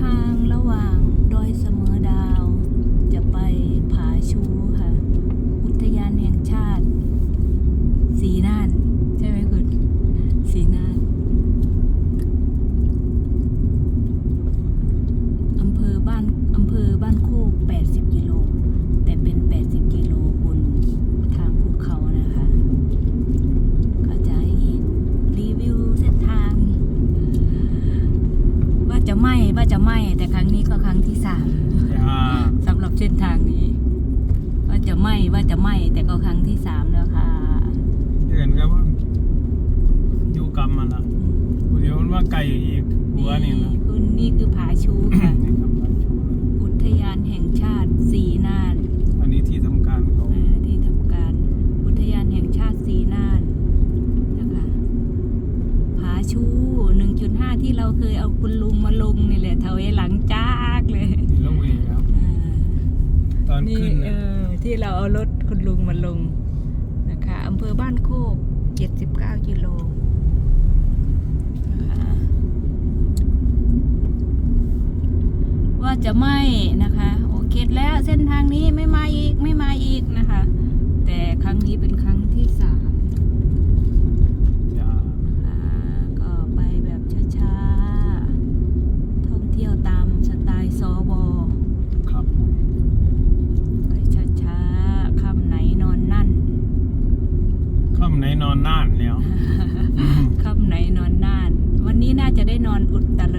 ทางระหว่างดอยเสมอดาว จะไปผาชูค่ะ อุทยานแห่งชาติ สีน่าน ใช่ไหมคุณสีน่านอำเภอบ้านอำเภอบ้านโคก80 กิโล ไม่แต่ครั้งนี้ก็ครั้งที่สามอ่าสำหรับเส้นทางนี้ว่าจะไม่ว่าจะไม่แต่ก็ครั้งที่สามแล้วค่ะเห็นครับว่าอยู่กรรมมันละเดี๋ยวมันว่าไก่อีกหัวนี่นะคุณนี่คือผาชูค่ะนี่ครับบ้านชูนะอุทยานแห่งชาติสีน่านอันนี้ที่ทำการเขา เอ่อที่ทำการอุทยานแห่งชาติสีน่านนะคะผาชู 1.5 ที่เราเคยเอาคุณลุงมาลงนี่แหละเทาไอ้หลังจากเลยที่ละเวครับอ่าตอนนี่ขึ้นเอเนี่ยอที่เราเอารถคุณลุงมาลงนะคะอำเภอบ้านโคก 79กิโลนะคะว่าจะไม่นะคะ โอเคแล้วเส้นทางนี้ไม่มาอีกไม่มาอีกนะคะ แต่ครั้งนี้เป็นครั้งที่สาม อย่า อ่าก็ไปแบบช้าๆ ท่องเที่ยวตามสไตล์ซอบอ ครับผม ไปช้าๆค่ำไหนนอนนั่น ค่ำไหนนอนน่านแล้วค่ำไหนนอนน่าน วันนี้น่าจะได้นอนอุตร